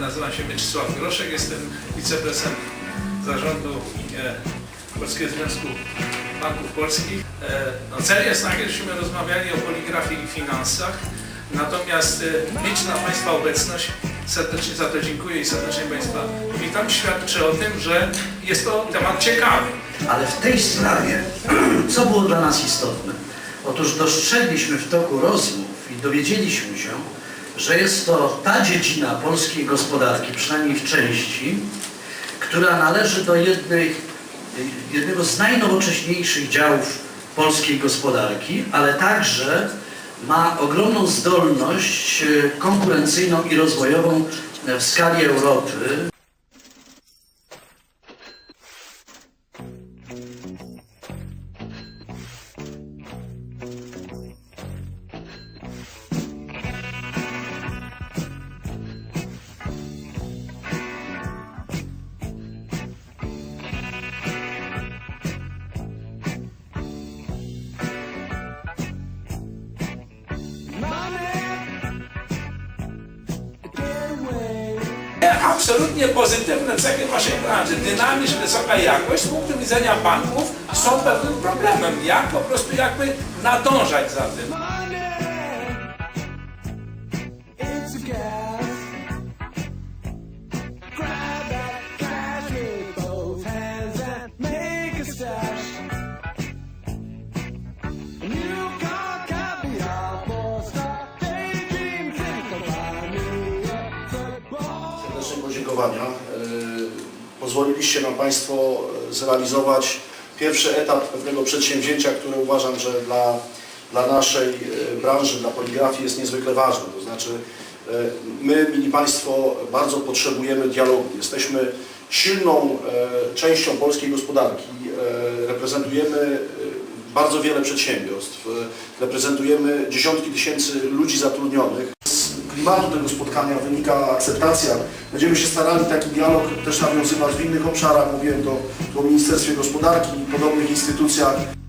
nazywam się Mieczysław Groszek, jestem wiceprezesem zarządu e, Polskiego Związku Banków Polskich. E, no, cel jest taki, żeśmy rozmawiali o poligrafii i finansach, natomiast e, liczna Państwa obecność, serdecznie za to dziękuję i serdecznie Państwa witam, świadczy o tym, że jest to temat ciekawy. Ale w tej sprawie, co było dla nas istotne? Otóż dostrzegliśmy w toku rozmów i dowiedzieliśmy się, że jest to ta dziedzina polskiej gospodarki, przynajmniej w części, która należy do jednej, jednego z najnowocześniejszych działów polskiej gospodarki, ale także ma ogromną zdolność e, konkurencyjną i rozwojową w skali Europy. Absolutnie pozytywne cechy waszej branży. Dynamizm, wysoka jakość z punktu widzenia banków są pewnym problemem. Jak po prostu jakby nadążać za tym. E, Pozwoliliście nam Państwo e, zrealizować pierwszy etap pewnego przedsięwzięcia, które uważam, że dla, dla naszej e, branży, dla poligrafii jest niezwykle ważne. To znaczy my, mili Państwo, bardzo potrzebujemy dialogu. Jesteśmy silną częścią polskiej gospodarki. Reprezentujemy bardzo wiele przedsiębiorstw. Reprezentujemy dziesiątki tysięcy ludzi zatrudnionych klimatu tego spotkania wynika akceptacja. Będziemy się starali taki dialog też nawiązywać w innych obszarach. Mówiłem to, o Ministerstwie Gospodarki i podobnych instytucjach.